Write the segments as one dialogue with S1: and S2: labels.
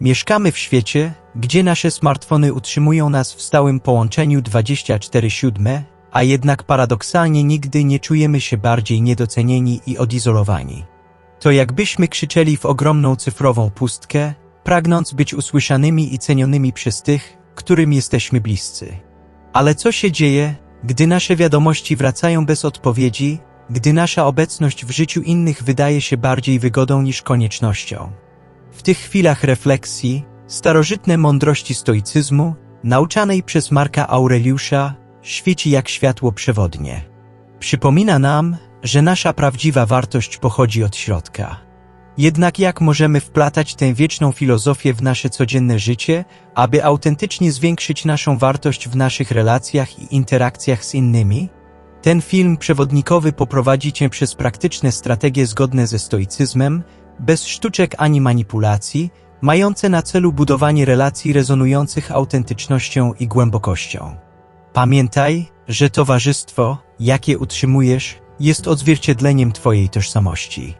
S1: Mieszkamy w świecie, gdzie nasze smartfony utrzymują nas w stałym połączeniu 24/7, a jednak paradoksalnie nigdy nie czujemy się bardziej niedocenieni i odizolowani. To jakbyśmy krzyczeli w ogromną cyfrową pustkę, pragnąc być usłyszanymi i cenionymi przez tych, którym jesteśmy bliscy. Ale co się dzieje, gdy nasze wiadomości wracają bez odpowiedzi, gdy nasza obecność w życiu innych wydaje się bardziej wygodą niż koniecznością? W tych chwilach refleksji, starożytne mądrości stoicyzmu, nauczanej przez Marka Aureliusza, świeci jak światło przewodnie. Przypomina nam, że nasza prawdziwa wartość pochodzi od środka. Jednak jak możemy wplatać tę wieczną filozofię w nasze codzienne życie, aby autentycznie zwiększyć naszą wartość w naszych relacjach i interakcjach z innymi? Ten film przewodnikowy poprowadzi Cię przez praktyczne strategie zgodne ze stoicyzmem, bez sztuczek ani manipulacji, mające na celu budowanie relacji rezonujących autentycznością i głębokością. Pamiętaj, że towarzystwo, jakie utrzymujesz, jest odzwierciedleniem Twojej tożsamości.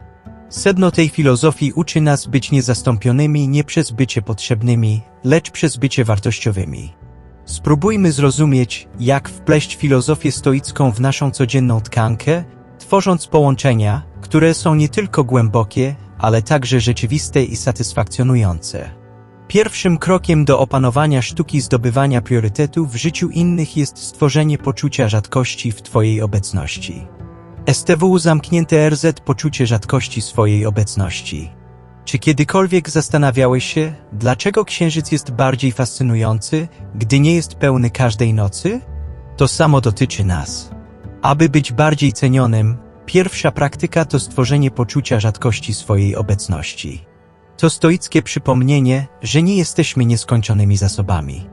S1: Sedno tej filozofii uczy nas być niezastąpionymi nie przez bycie potrzebnymi, lecz przez bycie wartościowymi. Spróbujmy zrozumieć, jak wpleść filozofię stoicką w naszą codzienną tkankę, tworząc połączenia, które są nie tylko głębokie, ale także rzeczywiste i satysfakcjonujące. Pierwszym krokiem do opanowania sztuki zdobywania priorytetu w życiu innych jest stworzenie poczucia rzadkości w Twojej obecności. STW zamknięte RZ poczucie rzadkości swojej obecności. Czy kiedykolwiek zastanawiałeś się, dlaczego księżyc jest bardziej fascynujący, gdy nie jest pełny każdej nocy? To samo dotyczy nas. Aby być bardziej cenionym, pierwsza praktyka to stworzenie poczucia rzadkości swojej obecności. To stoickie przypomnienie, że nie jesteśmy nieskończonymi zasobami.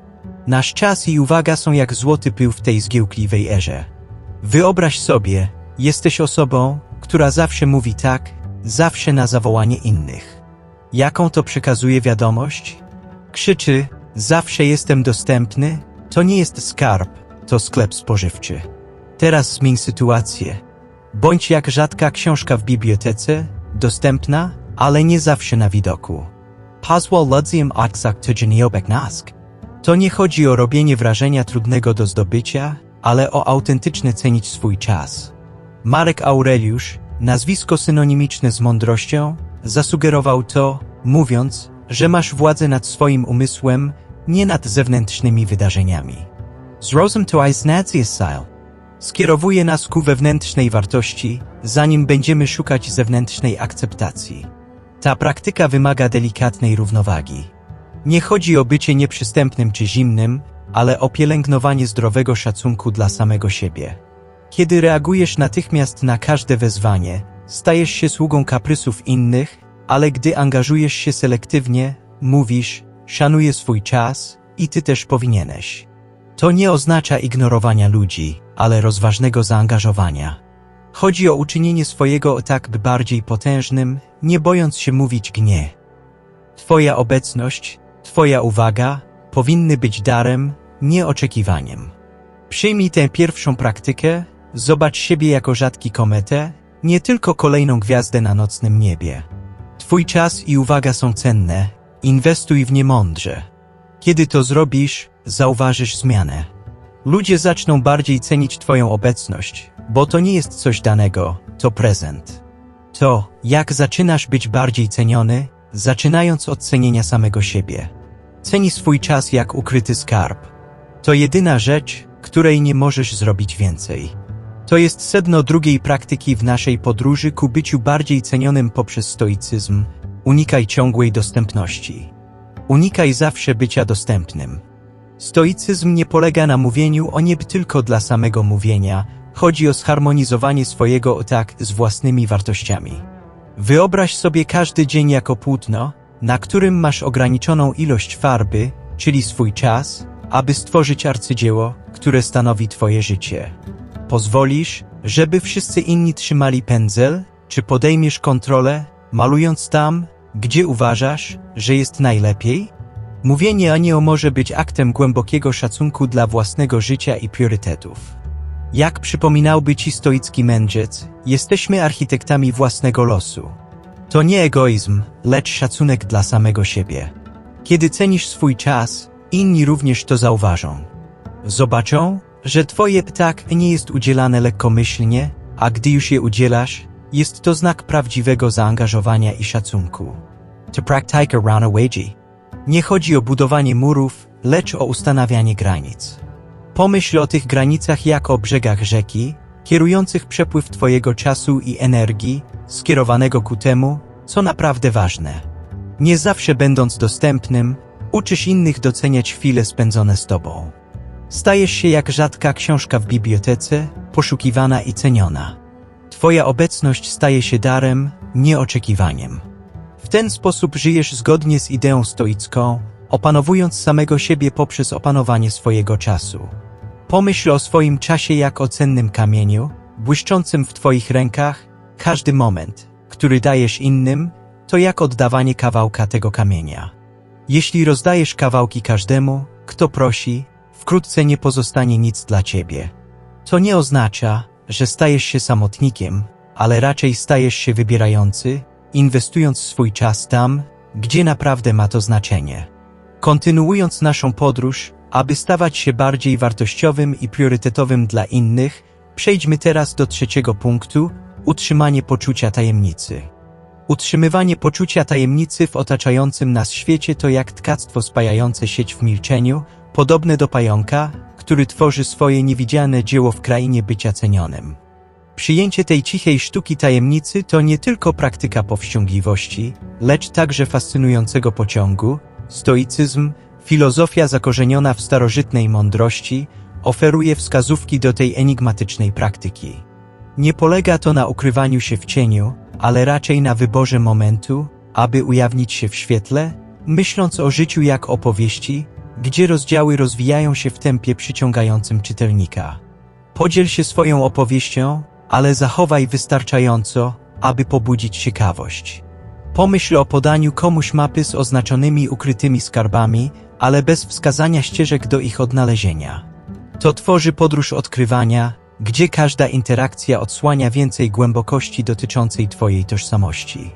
S1: Nasz czas i uwaga są jak złoty pył w tej zgiełkliwej erze. Wyobraź sobie, jesteś osobą, która zawsze mówi tak, zawsze na zawołanie innych. Jaką to przekazuje wiadomość? Krzyczy, zawsze jestem dostępny, to nie jest skarb, to sklep spożywczy. Teraz zmień sytuację. Bądź jak rzadka książka w bibliotece, dostępna, ale nie zawsze na widoku. Pozwól ludziom odsak codzienniobek nask. To nie chodzi o robienie wrażenia trudnego do zdobycia, ale o autentyczne cenić swój czas. Marek Aureliusz, nazwisko synonimiczne z mądrością, zasugerował to, mówiąc, że masz władzę nad swoim umysłem, nie nad zewnętrznymi wydarzeniami. Zrozum to style. Skierowuje nas ku wewnętrznej wartości, zanim będziemy szukać zewnętrznej akceptacji. Ta praktyka wymaga delikatnej równowagi. Nie chodzi o bycie nieprzystępnym czy zimnym, ale o pielęgnowanie zdrowego szacunku dla samego siebie. Kiedy reagujesz natychmiast na każde wezwanie, stajesz się sługą kaprysów innych, ale gdy angażujesz się selektywnie, mówisz, szanuję swój czas i ty też powinieneś. To nie oznacza ignorowania ludzi, ale rozważnego zaangażowania. Chodzi o uczynienie swojego tak bardziej potężnym, nie bojąc się mówić gnie. Twoja obecność, Twoja uwaga powinny być darem, nie oczekiwaniem. Przyjmij tę pierwszą praktykę, zobacz siebie jako rzadki kometę, nie tylko kolejną gwiazdę na nocnym niebie. Twój czas i uwaga są cenne, inwestuj w nie mądrze. Kiedy to zrobisz, zauważysz zmianę. Ludzie zaczną bardziej cenić Twoją obecność, bo to nie jest coś danego, to prezent. To, jak zaczynasz być bardziej ceniony, zaczynając od cenienia samego siebie. Ceni swój czas jak ukryty skarb. To jedyna rzecz, której nie możesz zrobić więcej. To jest sedno drugiej praktyki w naszej podróży ku byciu bardziej cenionym poprzez stoicyzm. Unikaj ciągłej dostępności. Unikaj zawsze bycia dostępnym. Stoicyzm nie polega na mówieniu o nieb tylko dla samego mówienia, chodzi o zharmonizowanie swojego tak z własnymi wartościami. Wyobraź sobie każdy dzień jako płótno, na którym masz ograniczoną ilość farby, czyli swój czas, aby stworzyć arcydzieło, które stanowi Twoje życie. Pozwolisz, żeby wszyscy inni trzymali pędzel, czy podejmiesz kontrolę, malując tam, gdzie uważasz, że jest najlepiej? Mówienie Anio może być aktem głębokiego szacunku dla własnego życia i priorytetów. Jak przypominałby ci stoicki mędrzec, jesteśmy architektami własnego losu. To nie egoizm, lecz szacunek dla samego siebie. Kiedy cenisz swój czas, inni również to zauważą. Zobaczą, że twoje ptak nie jest udzielane lekkomyślnie, a gdy już je udzielasz, jest to znak prawdziwego zaangażowania i szacunku. To praktyka runawayji. Nie chodzi o budowanie murów, lecz o ustanawianie granic. Pomyśl o tych granicach jak o brzegach rzeki, kierujących przepływ Twojego czasu i energii, skierowanego ku temu, co naprawdę ważne. Nie zawsze będąc dostępnym, uczysz innych doceniać chwile spędzone z Tobą. Stajesz się jak rzadka książka w bibliotece, poszukiwana i ceniona. Twoja obecność staje się darem, nie oczekiwaniem. W ten sposób żyjesz zgodnie z ideą stoicką, opanowując samego siebie poprzez opanowanie swojego czasu. Pomyśl o swoim czasie jak o cennym kamieniu, błyszczącym w Twoich rękach. Każdy moment, który dajesz innym, to jak oddawanie kawałka tego kamienia. Jeśli rozdajesz kawałki każdemu, kto prosi, wkrótce nie pozostanie nic dla Ciebie. To nie oznacza, że stajesz się samotnikiem, ale raczej stajesz się wybierający, inwestując swój czas tam, gdzie naprawdę ma to znaczenie. Kontynuując naszą podróż, aby stawać się bardziej wartościowym i priorytetowym dla innych, przejdźmy teraz do trzeciego punktu utrzymanie poczucia tajemnicy. Utrzymywanie poczucia tajemnicy w otaczającym nas świecie to jak tkactwo spajające sieć w milczeniu, podobne do pająka, który tworzy swoje niewidziane dzieło w krainie bycia cenionym. Przyjęcie tej cichej sztuki tajemnicy to nie tylko praktyka powściągliwości, lecz także fascynującego pociągu, stoicyzm, filozofia zakorzeniona w starożytnej mądrości, oferuje wskazówki do tej enigmatycznej praktyki. Nie polega to na ukrywaniu się w cieniu, ale raczej na wyborze momentu, aby ujawnić się w świetle, myśląc o życiu jak opowieści, gdzie rozdziały rozwijają się w tempie przyciągającym czytelnika. Podziel się swoją opowieścią, ale zachowaj wystarczająco, aby pobudzić ciekawość. Pomyśl o podaniu komuś mapy z oznaczonymi ukrytymi skarbami, ale bez wskazania ścieżek do ich odnalezienia. To tworzy podróż odkrywania, gdzie każda interakcja odsłania więcej głębokości dotyczącej Twojej tożsamości.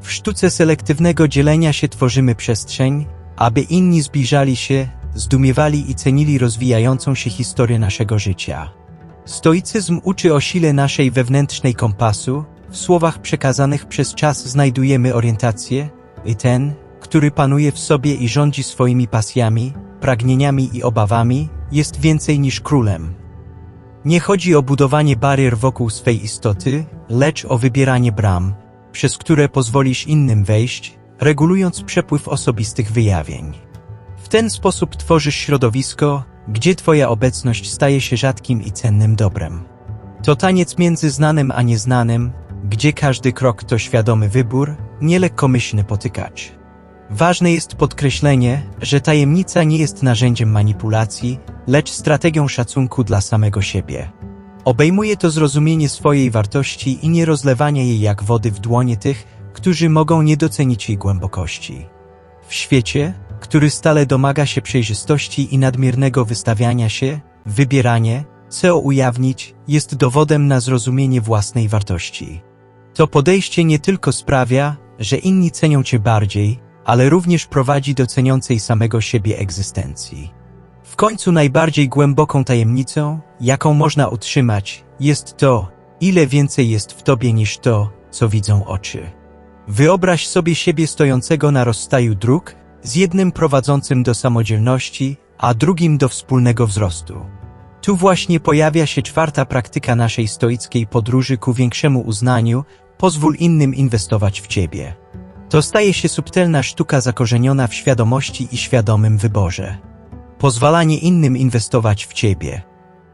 S1: W sztuce selektywnego dzielenia się tworzymy przestrzeń, aby inni zbliżali się, zdumiewali i cenili rozwijającą się historię naszego życia. Stoicyzm uczy o sile naszej wewnętrznej kompasu, w słowach przekazanych przez czas znajdujemy orientację i ten, który panuje w sobie i rządzi swoimi pasjami, pragnieniami i obawami, jest więcej niż królem. Nie chodzi o budowanie barier wokół swej istoty, lecz o wybieranie bram, przez które pozwolisz innym wejść, regulując przepływ osobistych wyjawień. W ten sposób tworzysz środowisko, gdzie Twoja obecność staje się rzadkim i cennym dobrem. To taniec między znanym a nieznanym, gdzie każdy krok to świadomy wybór, nie lekkomyślny potykacz. Ważne jest podkreślenie, że tajemnica nie jest narzędziem manipulacji, lecz strategią szacunku dla samego siebie. Obejmuje to zrozumienie swojej wartości i nie rozlewanie jej jak wody w dłonie tych, którzy mogą nie docenić jej głębokości. W świecie, który stale domaga się przejrzystości i nadmiernego wystawiania się, wybieranie, co ujawnić, jest dowodem na zrozumienie własnej wartości. To podejście nie tylko sprawia, że inni cenią cię bardziej, ale również prowadzi do ceniącej samego siebie egzystencji. W końcu najbardziej głęboką tajemnicą, jaką można utrzymać, jest to, ile więcej jest w tobie niż to, co widzą oczy. Wyobraź sobie siebie stojącego na rozstaju dróg, z jednym prowadzącym do samodzielności, a drugim do wspólnego wzrostu. Tu właśnie pojawia się czwarta praktyka naszej stoickiej podróży ku większemu uznaniu, pozwól innym inwestować w ciebie. To staje się subtelna sztuka zakorzeniona w świadomości i świadomym wyborze. Pozwalanie innym inwestować w ciebie.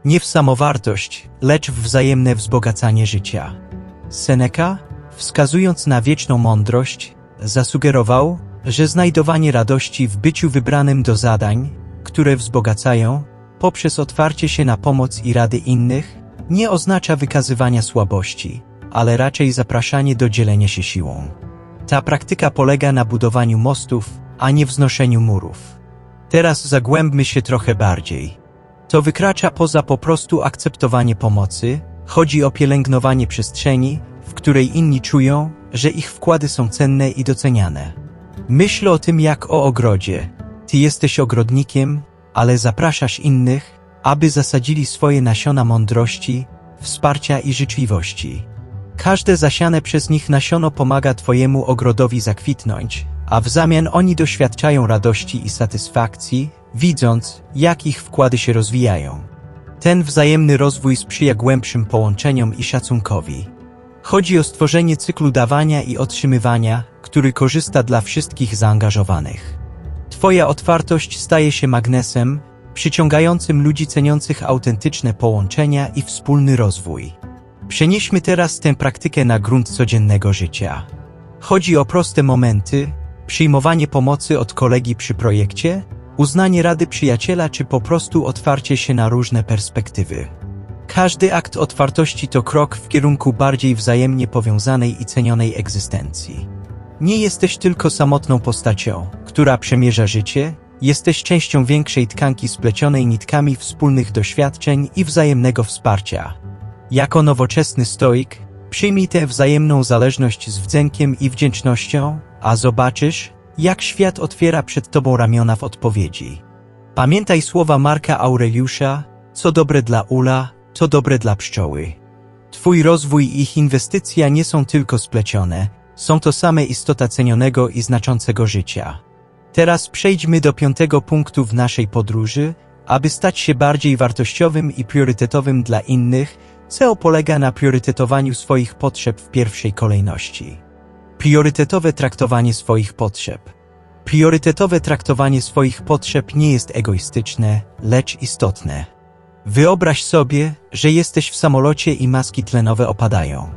S1: Nie w samowartość, lecz w wzajemne wzbogacanie życia. Seneca, wskazując na wieczną mądrość, zasugerował, że znajdowanie radości w byciu wybranym do zadań, które wzbogacają, poprzez otwarcie się na pomoc i rady innych, nie oznacza wykazywania słabości, ale raczej zapraszanie do dzielenia się siłą. Ta praktyka polega na budowaniu mostów, a nie wznoszeniu murów. Teraz zagłębmy się trochę bardziej. To wykracza poza po prostu akceptowanie pomocy, chodzi o pielęgnowanie przestrzeni, w której inni czują, że ich wkłady są cenne i doceniane. Myśl o tym jak o ogrodzie. Ty jesteś ogrodnikiem, ale zapraszasz innych, aby zasadzili swoje nasiona mądrości, wsparcia i życzliwości. Każde zasiane przez nich nasiono pomaga Twojemu ogrodowi zakwitnąć, a w zamian oni doświadczają radości i satysfakcji, widząc, jak ich wkłady się rozwijają. Ten wzajemny rozwój sprzyja głębszym połączeniom i szacunkowi. Chodzi o stworzenie cyklu dawania i otrzymywania, który korzysta dla wszystkich zaangażowanych. Twoja otwartość staje się magnesem, przyciągającym ludzi ceniących autentyczne połączenia i wspólny rozwój. Przenieśmy teraz tę praktykę na grunt codziennego życia. Chodzi o proste momenty, przyjmowanie pomocy od kolegi przy projekcie, uznanie rady przyjaciela czy po prostu otwarcie się na różne perspektywy. Każdy akt otwartości to krok w kierunku bardziej wzajemnie powiązanej i cenionej egzystencji. Nie jesteś tylko samotną postacią, która przemierza życie, jesteś częścią większej tkanki splecionej nitkami wspólnych doświadczeń i wzajemnego wsparcia. Jako nowoczesny stoik, przyjmij tę wzajemną zależność z wdziękiem i wdzięcznością, a zobaczysz, jak świat otwiera przed tobą ramiona w odpowiedzi. Pamiętaj słowa Marka Aureliusza, co dobre dla ula, to dobre dla pszczoły. Twój rozwój i ich inwestycja nie są tylko splecione, są to same istota cenionego i znaczącego życia. Teraz przejdźmy do piątego punktu w naszej podróży, aby stać się bardziej wartościowym i priorytetowym dla innych, CEO polega na priorytetowaniu swoich potrzeb w pierwszej kolejności. Priorytetowe traktowanie swoich potrzeb. Priorytetowe traktowanie swoich potrzeb nie jest egoistyczne, lecz istotne. Wyobraź sobie, że jesteś w samolocie i maski tlenowe opadają.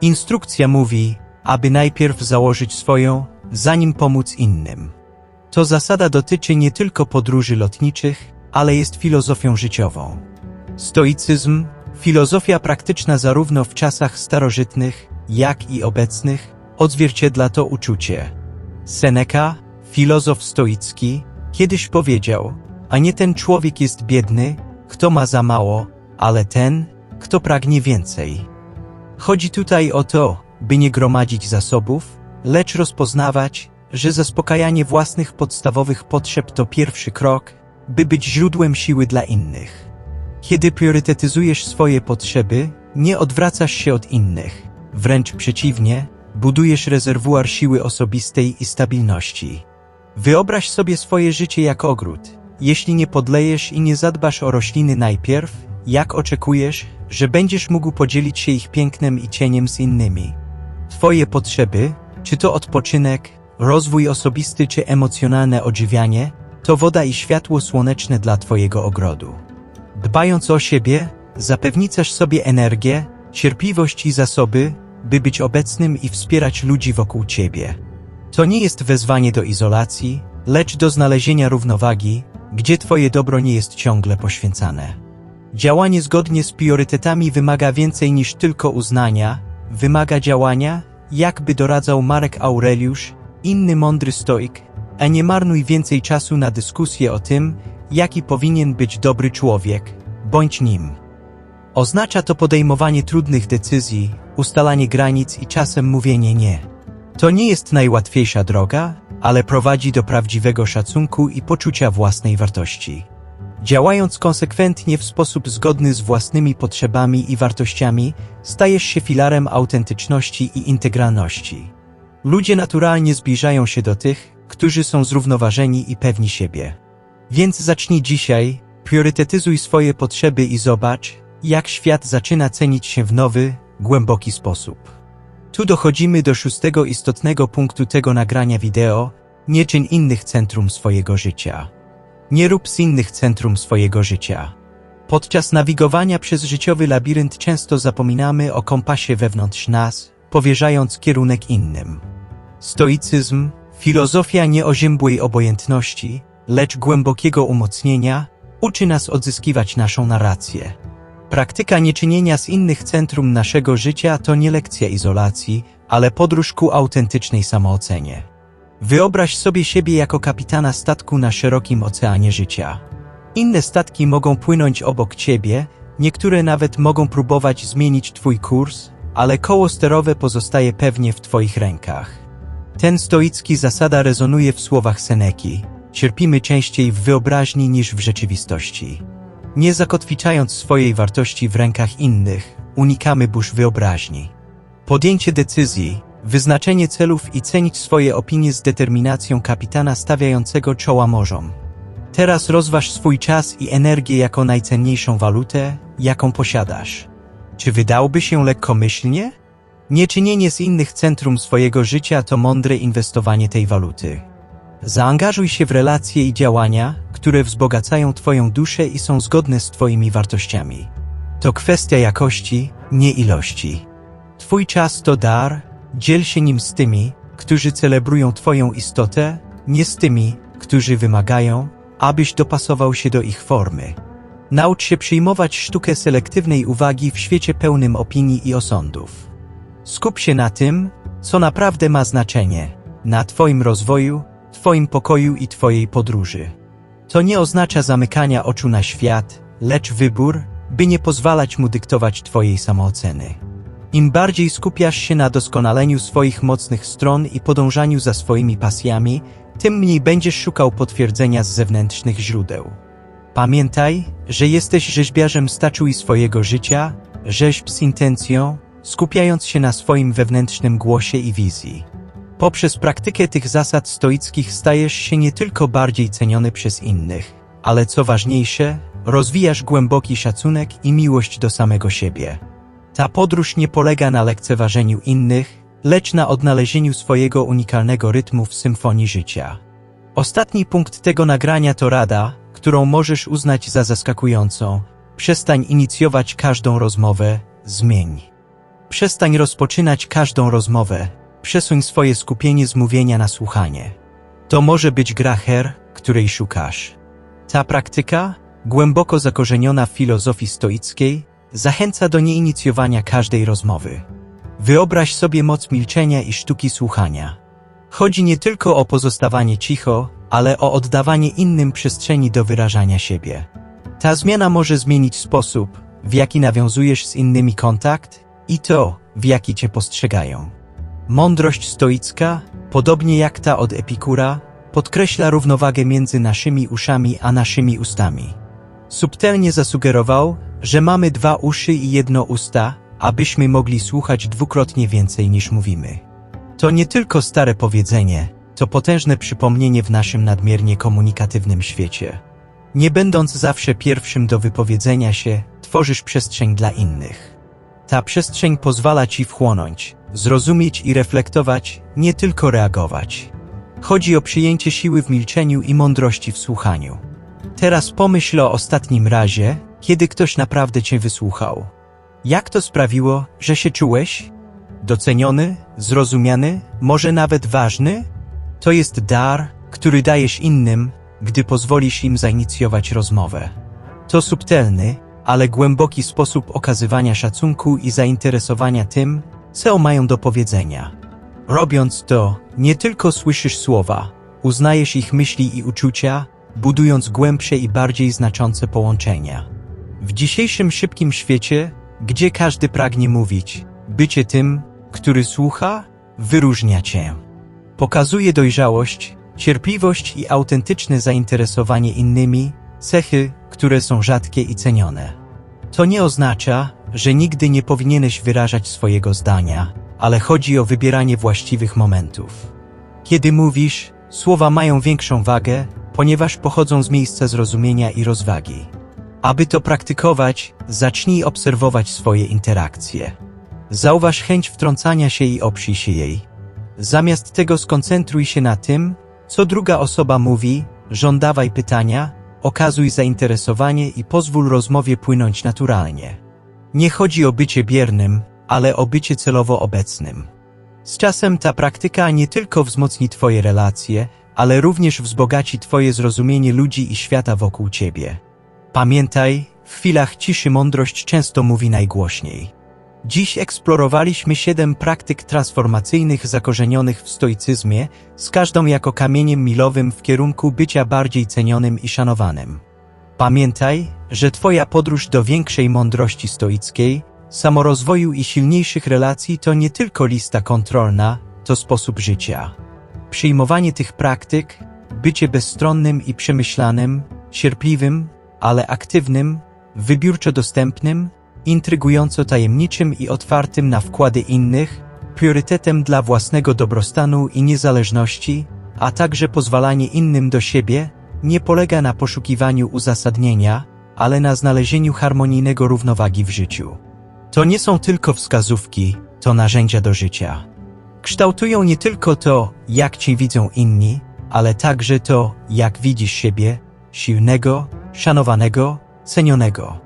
S1: Instrukcja mówi, aby najpierw założyć swoją, zanim pomóc innym. To zasada dotyczy nie tylko podróży lotniczych, ale jest filozofią życiową. Stoicyzm, filozofia praktyczna zarówno w czasach starożytnych, jak i obecnych, odzwierciedla to uczucie. Seneca, filozof stoicki, kiedyś powiedział, a nie ten człowiek jest biedny, kto ma za mało, ale ten, kto pragnie więcej. Chodzi tutaj o to, by nie gromadzić zasobów, lecz rozpoznawać, że zaspokajanie własnych podstawowych potrzeb to pierwszy krok, by być źródłem siły dla innych. Kiedy priorytetyzujesz swoje potrzeby, nie odwracasz się od innych, wręcz przeciwnie, budujesz rezerwuar siły osobistej i stabilności. Wyobraź sobie swoje życie jak ogród. Jeśli nie podlejesz i nie zadbasz o rośliny najpierw, jak oczekujesz, że będziesz mógł podzielić się ich pięknem i cieniem z innymi? Twoje potrzeby, czy to odpoczynek, rozwój osobisty czy emocjonalne odżywianie, to woda i światło słoneczne dla Twojego ogrodu. Dbając o siebie, zapewnicasz sobie energię, cierpliwość i zasoby, by być obecnym i wspierać ludzi wokół Ciebie. To nie jest wezwanie do izolacji, lecz do znalezienia równowagi, gdzie Twoje dobro nie jest ciągle poświęcane. Działanie zgodnie z priorytetami wymaga więcej niż tylko uznania, wymaga działania, jakby doradzał Marek Aureliusz, inny mądry stoik, a nie marnuj więcej czasu na dyskusję o tym, jaki powinien być dobry człowiek, bądź nim. Oznacza to podejmowanie trudnych decyzji, ustalanie granic i czasem mówienie nie. To nie jest najłatwiejsza droga, ale prowadzi do prawdziwego szacunku i poczucia własnej wartości. Działając konsekwentnie w sposób zgodny z własnymi potrzebami i wartościami, stajesz się filarem autentyczności i integralności. Ludzie naturalnie zbliżają się do tych, którzy są zrównoważeni i pewni siebie. Więc zacznij dzisiaj, priorytetyzuj swoje potrzeby i zobacz, jak świat zaczyna cenić się w nowy, głęboki sposób. Tu dochodzimy do szóstego istotnego punktu tego nagrania wideo, nie czyń innych centrum swojego życia. Nie rób z innych centrum swojego życia. Podczas nawigowania przez życiowy labirynt często zapominamy o kompasie wewnątrz nas, powierzając kierunek innym. Stoicyzm, filozofia nieoziębłej obojętności, lecz głębokiego umocnienia, uczy nas odzyskiwać naszą narrację. Praktyka nieczynienia z innych centrum naszego życia to nie lekcja izolacji, ale podróż ku autentycznej samoocenie. Wyobraź sobie siebie jako kapitana statku na szerokim oceanie życia. Inne statki mogą płynąć obok ciebie, niektóre nawet mogą próbować zmienić twój kurs, ale koło sterowe pozostaje pewnie w twoich rękach. Ten stoicki zasada rezonuje w słowach Seneki. Cierpimy częściej w wyobraźni niż w rzeczywistości. Nie zakotwiczając swojej wartości w rękach innych, unikamy burz wyobraźni. Podjęcie decyzji, wyznaczenie celów i cenić swoje opinie z determinacją kapitana stawiającego czoła morzom. Teraz rozważ swój czas i energię jako najcenniejszą walutę, jaką posiadasz. Czy wydałby się lekkomyślnie? Nieczynienie z innych centrum swojego życia to mądre inwestowanie tej waluty. Zaangażuj się w relacje i działania, które wzbogacają Twoją duszę i są zgodne z Twoimi wartościami. To kwestia jakości, nie ilości. Twój czas to dar, dziel się nim z tymi, którzy celebrują Twoją istotę, nie z tymi, którzy wymagają, abyś dopasował się do ich formy. Naucz się przyjmować sztukę selektywnej uwagi w świecie pełnym opinii i osądów. Skup się na tym, co naprawdę ma znaczenie, na Twoim rozwoju, Twoim pokoju i Twojej podróży. To nie oznacza zamykania oczu na świat, lecz wybór, by nie pozwalać mu dyktować Twojej samooceny. Im bardziej skupiasz się na doskonaleniu swoich mocnych stron i podążaniu za swoimi pasjami, tym mniej będziesz szukał potwierdzenia z zewnętrznych źródeł. Pamiętaj, że jesteś rzeźbiarzem staczuj swojego życia, rzeźb z intencją, skupiając się na swoim wewnętrznym głosie i wizji. Poprzez praktykę tych zasad stoickich stajesz się nie tylko bardziej ceniony przez innych, ale co ważniejsze, rozwijasz głęboki szacunek i miłość do samego siebie. Ta podróż nie polega na lekceważeniu innych, lecz na odnalezieniu swojego unikalnego rytmu w symfonii życia. Ostatni punkt tego nagrania to rada, którą możesz uznać za zaskakującą. Przestań inicjować każdą rozmowę, zmień. Przestań rozpoczynać każdą rozmowę, przesuń swoje skupienie z mówienia na słuchanie. To może być gra her, której szukasz. Ta praktyka, głęboko zakorzeniona w filozofii stoickiej, zachęca do nieinicjowania każdej rozmowy. Wyobraź sobie moc milczenia i sztuki słuchania. Chodzi nie tylko o pozostawanie cicho, ale o oddawanie innym przestrzeni do wyrażania siebie. Ta zmiana może zmienić sposób, w jaki nawiązujesz z innymi kontakt i to, w jaki cię postrzegają. Mądrość stoicka, podobnie jak ta od Epikura, podkreśla równowagę między naszymi uszami a naszymi ustami. Subtelnie zasugerował, że mamy dwa uszy i jedno usta, abyśmy mogli słuchać dwukrotnie więcej niż mówimy. To nie tylko stare powiedzenie, to potężne przypomnienie w naszym nadmiernie komunikatywnym świecie. Nie będąc zawsze pierwszym do wypowiedzenia się, tworzysz przestrzeń dla innych. Ta przestrzeń pozwala ci wchłonąć, zrozumieć i reflektować, nie tylko reagować. Chodzi o przyjęcie siły w milczeniu i mądrości w słuchaniu. Teraz pomyśl o ostatnim razie, kiedy ktoś naprawdę cię wysłuchał. Jak to sprawiło, że się czułeś? Doceniony, zrozumiany, może nawet ważny? To jest dar, który dajesz innym, gdy pozwolisz im zainicjować rozmowę. To subtelny, ale głęboki sposób okazywania szacunku i zainteresowania tym, co mają do powiedzenia. Robiąc to, nie tylko słyszysz słowa, uznajesz ich myśli i uczucia, budując głębsze i bardziej znaczące połączenia. W dzisiejszym szybkim świecie, gdzie każdy pragnie mówić, bycie tym, który słucha, wyróżnia cię. Pokazuje dojrzałość, cierpliwość i autentyczne zainteresowanie innymi, cechy, które są rzadkie i cenione. To nie oznacza, że nigdy nie powinieneś wyrażać swojego zdania, ale chodzi o wybieranie właściwych momentów. Kiedy mówisz, słowa mają większą wagę, ponieważ pochodzą z miejsca zrozumienia i rozwagi. Aby to praktykować, zacznij obserwować swoje interakcje. Zauważ chęć wtrącania się i oprzyj się jej. Zamiast tego skoncentruj się na tym, co druga osoba mówi, żądawaj pytania, okazuj zainteresowanie i pozwól rozmowie płynąć naturalnie. Nie chodzi o bycie biernym, ale o bycie celowo obecnym. Z czasem ta praktyka nie tylko wzmocni Twoje relacje, ale również wzbogaci Twoje zrozumienie ludzi i świata wokół Ciebie. Pamiętaj, w chwilach ciszy mądrość często mówi najgłośniej. Dziś eksplorowaliśmy siedem praktyk transformacyjnych zakorzenionych w stoicyzmie, z każdą jako kamieniem milowym w kierunku bycia bardziej cenionym i szanowanym. Pamiętaj, że Twoja podróż do większej mądrości stoickiej, samorozwoju i silniejszych relacji to nie tylko lista kontrolna, to sposób życia. Przyjmowanie tych praktyk, bycie bezstronnym i przemyślanym, cierpliwym, ale aktywnym, wybiórczo dostępnym, intrygująco tajemniczym i otwartym na wkłady innych, priorytetem dla własnego dobrostanu i niezależności, a także pozwalanie innym do siebie, nie polega na poszukiwaniu uzasadnienia, ale na znalezieniu harmonijnego równowagi w życiu. To nie są tylko wskazówki, to narzędzia do życia. Kształtują nie tylko to, jak cię widzą inni, ale także to, jak widzisz siebie, silnego, szanowanego, cenionego.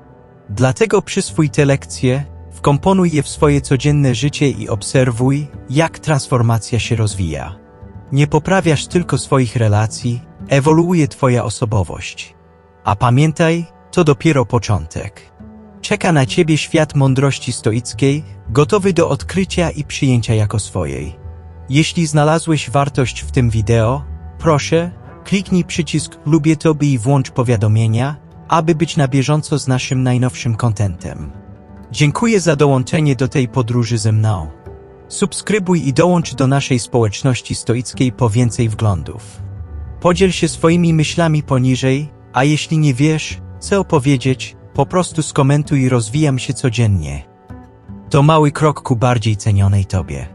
S1: Dlatego przyswój te lekcje, wkomponuj je w swoje codzienne życie i obserwuj, jak transformacja się rozwija. Nie poprawiasz tylko swoich relacji, ewoluuje Twoja osobowość. A pamiętaj, to dopiero początek. Czeka na Ciebie świat mądrości stoickiej, gotowy do odkrycia i przyjęcia jako swojej. Jeśli znalazłeś wartość w tym wideo, proszę, kliknij przycisk Lubię Tobie i włącz powiadomienia, aby być na bieżąco z naszym najnowszym kontentem. Dziękuję za dołączenie do tej podróży ze mną. Subskrybuj i dołącz do naszej społeczności stoickiej po więcej wglądów. Podziel się swoimi myślami poniżej, a jeśli nie wiesz, co opowiedzieć, po prostu skomentuj rozwijam się codziennie. To mały krok ku bardziej cenionej Tobie.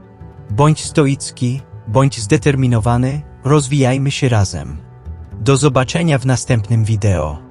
S1: Bądź stoicki, bądź zdeterminowany, rozwijajmy się razem. Do zobaczenia w następnym wideo.